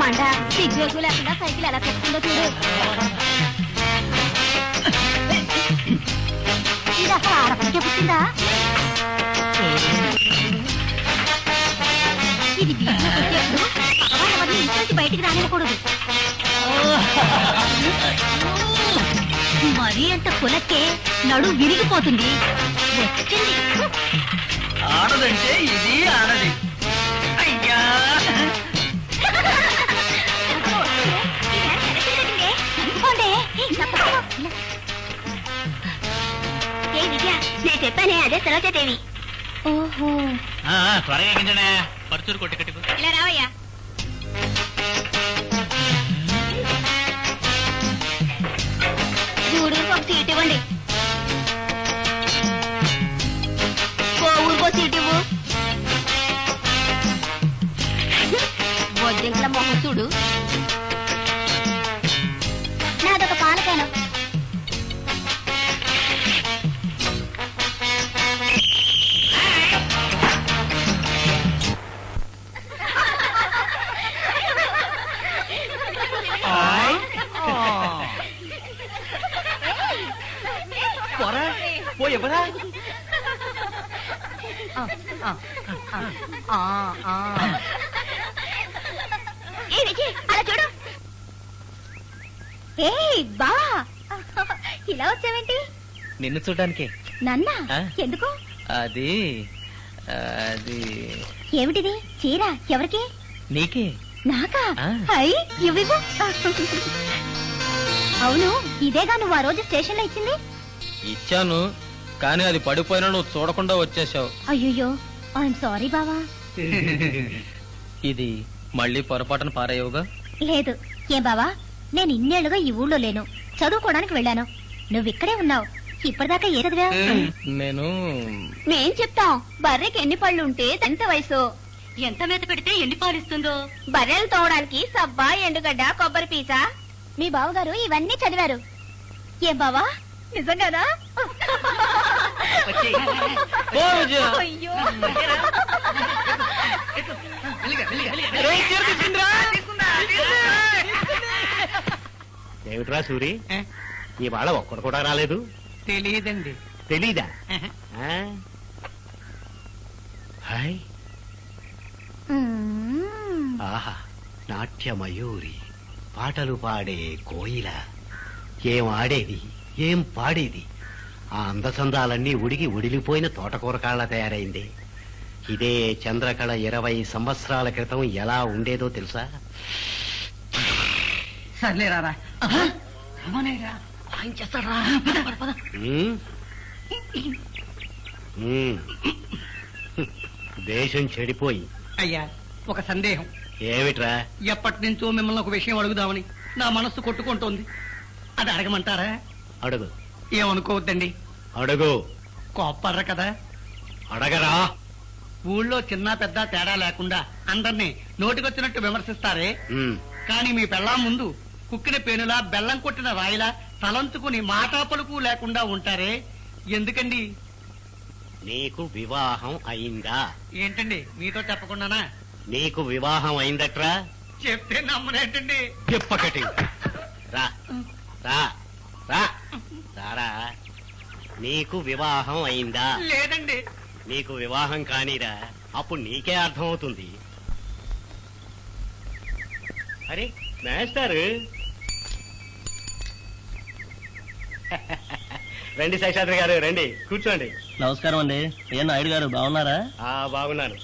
మండ cycle ఎలా తెచ్చుకుందో చూడు. ఇది అసలు ఆడపడికే పుట్టిందా? బయటికి రానివ్వకూడదు. మరీ అంత కులకే నడు విరిగిపోతుంది. ఆడదంటే ఇది ఆడది. నేను చెప్పానే అదే సరోజాదేవి ఓహో త్వరగా ఎక్కించండి. పరుచూరు కొట్టి కట్టుకు. ఇలా రావయ్యా. పోరా? ఏ విజయ్ అలా చూడు. ఏ బా. ఇలా వచ్చావేంటి? నిన్ను చూడడానికి. నన్న? ఆ? ఎందుకు? అది అది. ఏమిటిది? చీర? ఎవరికి? నీకే. నాకా? ఆ. ఇవ్వివ్వు అవును ఇదేగా నువ్వు ఆ రోజు స్టేషన్లో ఇచ్చింది? ఇచ్చాను కానీ అది పడిపోయినా నువ్వు చూడకుండా వచ్చేసావు. అయ్యో ఐఎమ్ సారీ బావా. ఇది మళ్ళీ పొరపాటున పారేయవుగా? లేదు. ఏం బావా? నేను ఇన్నేళ్ళుగా ఈ ఊళ్ళో లేను. చదువుకోవడానికి వెళ్ళాను. నువ్వు ఇక్కడే ఉన్నావు. ఇప్పటిదాకా ఏ చదివా నేను మేం చెప్తాం. బర్రెకి ఎన్ని పళ్ళు ఉంటే ఎంత వయసు. ఎంత మేత పెడితే ఎన్ని పాలు ఇస్తుందో బర్రెలు తోవడానికి సబ్బా ఎండుగడ్డ కొబ్బరి పీచ. మీ బావగారు ఇవన్నీ చదివారు. ఏం బావా? నిజంగానా. అయ్యో. ఏమిట్రా సూరి? ఇవాళ ఒక్కడు కూడా రాలేదు. తెలియదండి తెలీదా? ఆ? హాయ్. ఆహా నాట్య మయూరి పాటలు పాడే కోయిల ఏం ఆడేది? ఏం పాడేది? ఆ అందచందాలన్నీ ఉడిగి ఉడిలిపోయిన తోటకూర కాళ్ళ తయారైంది. ఇదే చంద్రకళ ఇరవై సంవత్సరాల క్రితం ఎలా ఉండేదో తెలుసా? సర్లే రారా. రమణయ్యరా ఆయన చేస్తాడు రా పద పద పద. ఉమ్? ఉమ్. దేశం చెడిపోయి. అయ్యా ఒక సందేహం. ఏమిట్రా? ఎప్పటి నుంచో మిమ్మల్ని ఒక విషయం అడుగుదామని నా మనస్సు కొట్టుకుంటోంది. అది అడగమంటారా? అడుగు. ఏమనుకోవద్దండి? అడుగు. కోప్పర్ర కదా. అడగరా. ఊళ్ళో చిన్న పెద్ద తేడా లేకుండా అందరినీ నోటికొచ్చినట్టు విమర్శిస్తారే. కానీ మీ పెళ్ళాం ముందు కుక్కిన పేనులా బెల్లం కొట్టిన రాయిలా తలంచుకుని మాటా పలుకు లేకుండా ఉంటారే. ఎందుకండి? నీకు వివాహం అయిందా? ఏంటండి? మీతో చెప్పకుండానా? నీకు వివాహం అయిందట్రా? చెప్తే నమ్మనేటండి చెప్పకటి. రా. రా. రా. రారా నీకు వివాహం అయిందా? లేదండి. నీకు వివాహం కానీరా అప్పుడు నీకే అర్థమవుతుంది. అరే మేస్టర్. రండి శేషాద్రి గారు రండి కూర్చోండి. నమస్కారం అండి. ఏ నాయుడు గారు బాగున్నారా? ఆ బాగున్నాను.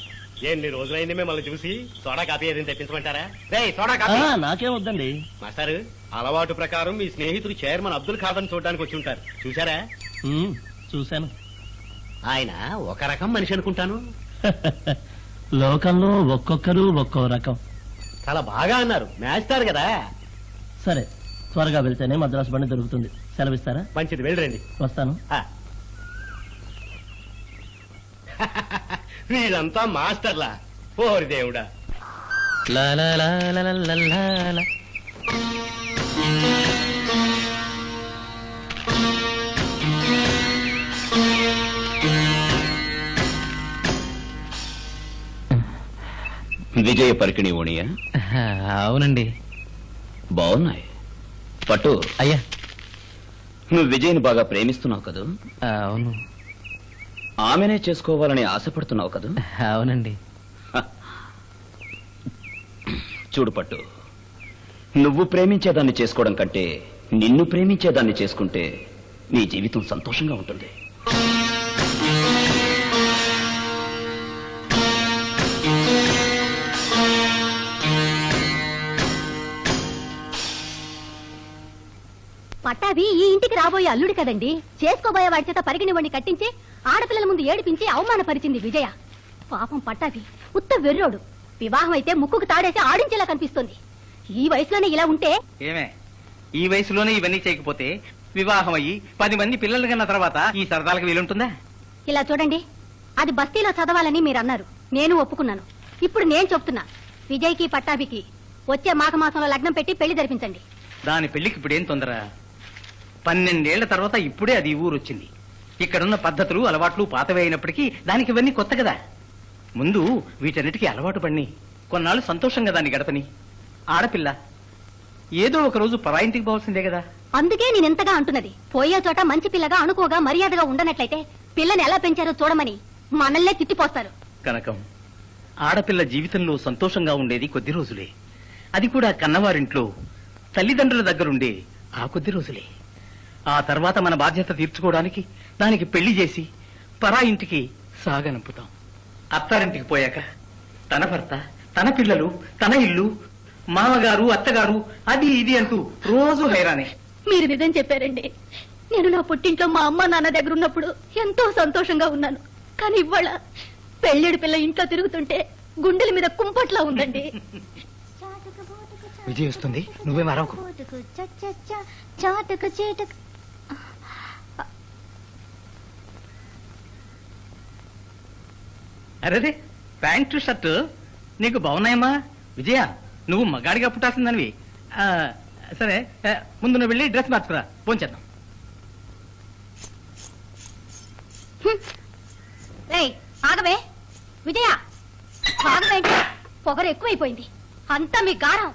ఎన్ని రోజులైంది మిమ్మల్ని చూసి? సోడా కాపీ ఏదైనా తెప్పించమంటారా? రే సోడా కాపీ! నాకేం వద్దండి. మాస్టర్ అలవాటు ప్రకారం మీ స్నేహితుడు చైర్మన్ అబ్దుల్ ఖాదర్ చూడడానికి వచ్చి ఉంటారు. చూసారా చూశాను. ఆయన ఒక రకం మనిషి అనుకుంటాను. లోకంలో ఒక్కొక్కరు ఒక్కో రకం. చాలా బాగా అన్నారు. మేస్తారు కదా? సరే త్వరగా వెళ్తేనే మద్రాసు బండి దొరుకుతుంది. సెలవిస్తారా? మంచిది వెళ్ళరండి వస్తాను. వీళ్ళంతా మాస్టర్లా. ఓరి దేవుడా. విజయ పరికిణి ఓణియా? అవునండి. బాగున్నాయి. పట్టు. అయ్యా. నువ్వు విజయ్ని బాగా ప్రేమిస్తున్నావు కదూ? అవును. ఆమెనే చేసుకోవాలని ఆశపడుతున్నావు కదూ? అవునండి. చూడు పట్టు నువ్వు ప్రేమించేదాన్ని చేసుకోవడం కంటే నిన్ను ప్రేమించేదాన్ని చేసుకుంటే నీ జీవితం సంతోషంగా ఉంటుంది. పట్టాభి ఈ ఇంటికి రాబోయే అల్లుడు కదండి. చేసుకోబోయే వాడి చేత పరిగిణివ్వండి కట్టించి ఆడపిల్లల ముందు ఏడిపించి అవమానపరిచింది విజయ. పాపం పట్టాభి ఉత్త వెర్రోడు. వివాహం అయితే ముక్కుకు తాడేసి ఆడించేలా కనిపిస్తుంది. ఈ వయసులోనే ఇలా ఉంటే? ఏమే ఈ వయసులోనే ఇవన్నీ చేయకపోతే వివాహం అయ్యి పది మంది పిల్లలు కన్న తర్వాత ఈ సరదాలకు వీలుంటుందా? ఇలా చూడండి అది బస్తీలో చదవాలని మీరు అన్నారు నేను ఒప్పుకున్నాను. ఇప్పుడు నేను చెప్తున్నా విజయ్కి పట్టాభికి వచ్చే మాఘ మాసంలో లగ్నం పెట్టి పెళ్ళి జరిపించండి. దాని పెళ్ళికి ఇప్పుడేం తొందర? పన్నెండేళ్ళ తర్వాత ఇప్పుడే అది ఊరు వచ్చింది ఇక్కడున్న పద్ధతులు అలవాట్లు పాతవే అయినప్పటికీ దానికి ఇవన్నీ కొత్త కదా. ముందు వీటన్నిటికీ అలవాటు పడిని. కొన్నాళ్ళు సంతోషంగా దాన్ని గడపని. ఆడపిల్ల ఏదో ఒక రోజు పరాయింటికి పోవాల్సిందే కదా. అందుకే నేను ఎంతగా అంటున్నది. పోయే చోట మంచి పిల్లగా అనుకోగా మర్యాదగా ఉండనట్లయితే పిల్లని ఎలా పెంచారో చూడమని మనల్నే తిట్టిపోస్తారు. కనకం ఆడపిల్ల జీవితంలో సంతోషంగా ఉండేది కొద్ది రోజులే. అది కూడా కన్నవారింట్లో తల్లిదండ్రుల దగ్గరుండే ఆ కొద్ది రోజులే. ఆ తర్వాత మన బాధ్యత తీర్చుకోవడానికి దానికి పెళ్ళి చేసి పరా ఇంటికి సాగనంపుతాం. అత్తారింటికి పోయాక తన భర్త తన పిల్లలు తన ఇల్లు మామగారు అత్తగారు అది ఇది అంటూ రోజు హైరానే. మీరు నిజం చెప్పారండి. నేను నా పుట్టింట్లో మా అమ్మ నాన్న దగ్గర ఉన్నప్పుడు ఎంతో సంతోషంగా ఉన్నాను. కానీ ఇవాళ పెళ్ళిడి పిల్ల ఇంట్లో తిరుగుతుంటే గుండెల మీద కుంపట్లా ఉందండి. విజయ్ వస్తుంది. నువ్వే మరొక చాటుకు చీటుకు. అరేదే ప్యాంటు షర్ట్ నీకు బాగున్నాయమ్మా? విజయ నువ్వు మగాడిగా పుట్టాల్సిందనివి. ఆ, సరే ఆ, ముందు నువ్వు వెళ్ళి డ్రెస్ మార్చుకురా. పోంచేద్దాం ఏయ్ ఆగవే. విజయ ఆగవేంటి పొగరు ఎక్కువైపోయింది. అంతా మీ గారం.